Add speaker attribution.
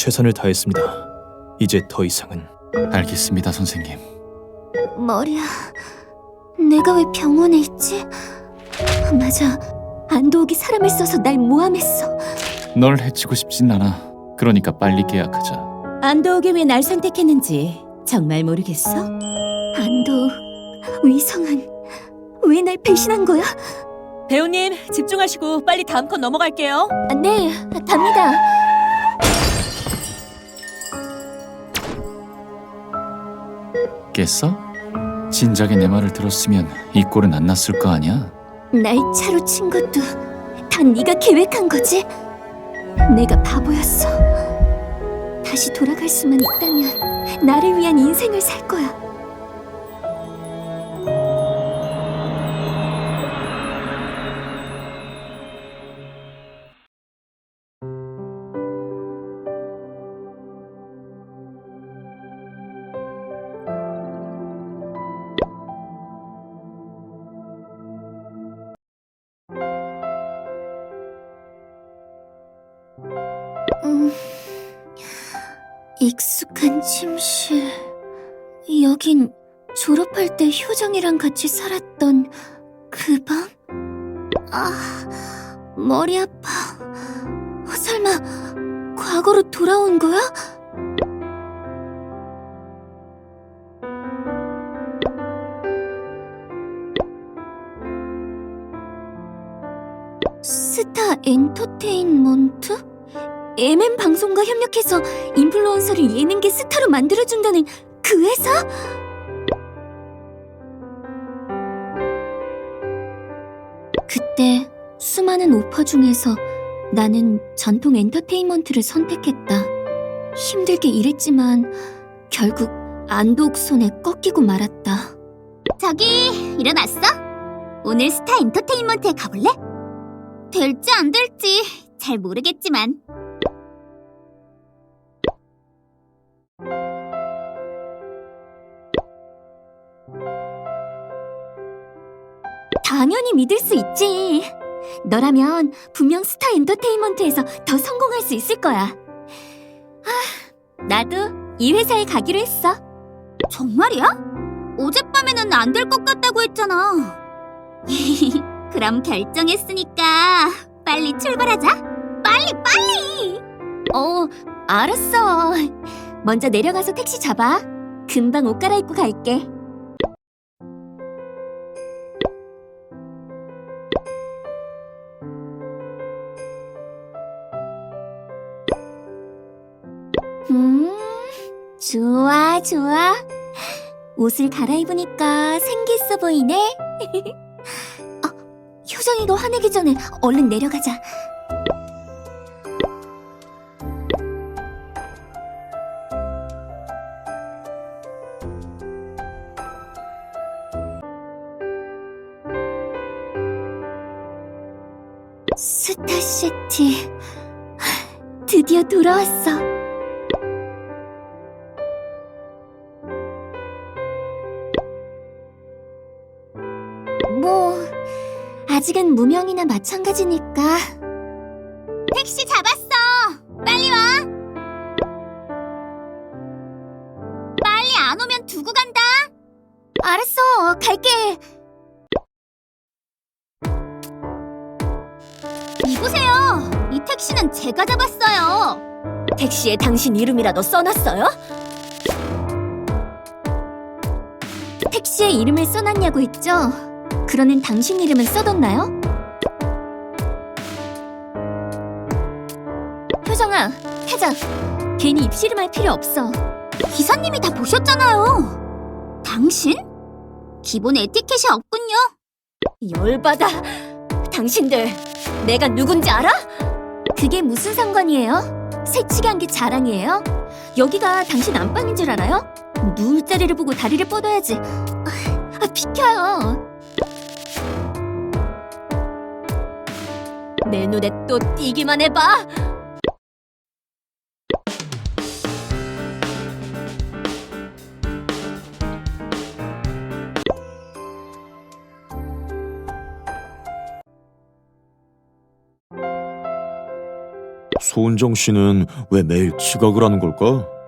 Speaker 1: 최선을 다했습니다. 이제 더 이상은
Speaker 2: 알겠습니다, 선생님.
Speaker 3: 머리야, 내가 왜 병원에 있지? 맞아, 안도욱이 사람을 써서 날 모함했어.
Speaker 2: 널 해치고 싶진 않아. 그러니까 빨리 계약하자.
Speaker 4: 안도욱이 왜 날 선택했는지 정말 모르겠어?
Speaker 3: 안도욱, 위성은 왜 날 배신한 거야?
Speaker 4: 배우님 집중하시고 빨리 다음 건 넘어갈게요.
Speaker 3: 아, 네, 답니다.
Speaker 2: 깼어? 진작에 내 말을 들었으면 이 꼴은 안 났을 거 아니야?
Speaker 3: 날 차로 친 것도 다 네가 계획한 거지? 내가 바보였어. 다시 돌아갈 수만 있다면 나를 위한 인생을 살 거야. 익숙한 침실. 여긴 졸업할 때 효정이랑 같이 살았던 그 방? 아, 머리 아파. 어, 설마 과거로 돌아온 거야? 스타 엔터테인먼트? MM 방송과 협력해서 인플루언서를 예능계 스타로 만들어준다는 그 회사? 그때 수많은 오퍼 중에서 나는 전통 엔터테인먼트를 선택했다. 힘들게 일했지만 결국 안독 손에 꺾이고 말았다. 저기 일어났어? 오늘 스타 엔터테인먼트에 가볼래? 될지 안 될지 잘 모르겠지만 당연히 믿을 수 있지. 너라면 분명 스타 엔터테인먼트에서 더 성공할 수 있을 거야. 아, 나도 이 회사에 가기로 했어. 정말이야? 어젯밤에는 안 될 것 같다고 했잖아. 그럼 결정했으니까 빨리 출발하자. 빨리 빨리. 어, 알았어. 먼저 내려가서 택시 잡아. 금방 옷 갈아입고 갈게. 좋아, 좋아. 옷을 갈아입으니까 생기 있어 보이네. 아, 효정이가 화내기 전에 얼른 내려가자. 스타시티 드디어 돌아왔어. 아직은 무명이나 마찬가지니까. 택시 잡았어. 빨리 와. 빨리 안 오면 두고 간다. 알았어. 갈게. 이보세요. 이 택시는 제가 잡았어요.
Speaker 4: 택시에 당신 이름이라도 써놨어요?
Speaker 3: 택시에 이름을 써놨냐고 했죠? 그러는 당신 이름은 써뒀나요? 효정아, 타자. 괜히 입씨름할 필요 없어. 기사님이 다 보셨잖아요. 당신? 기본 에티켓이 없군요.
Speaker 4: 열받아. 당신들 내가 누군지 알아?
Speaker 3: 그게 무슨 상관이에요? 새치기 한 게 자랑이에요? 여기가 당신 안방인 줄 알아요? 누울 자리를 보고 다리를 뻗어야지. 아, 비켜요.
Speaker 4: 내 눈에 또 띄기만 해봐.
Speaker 5: 소은정 씨는 왜 매일 지각을 하는 걸까?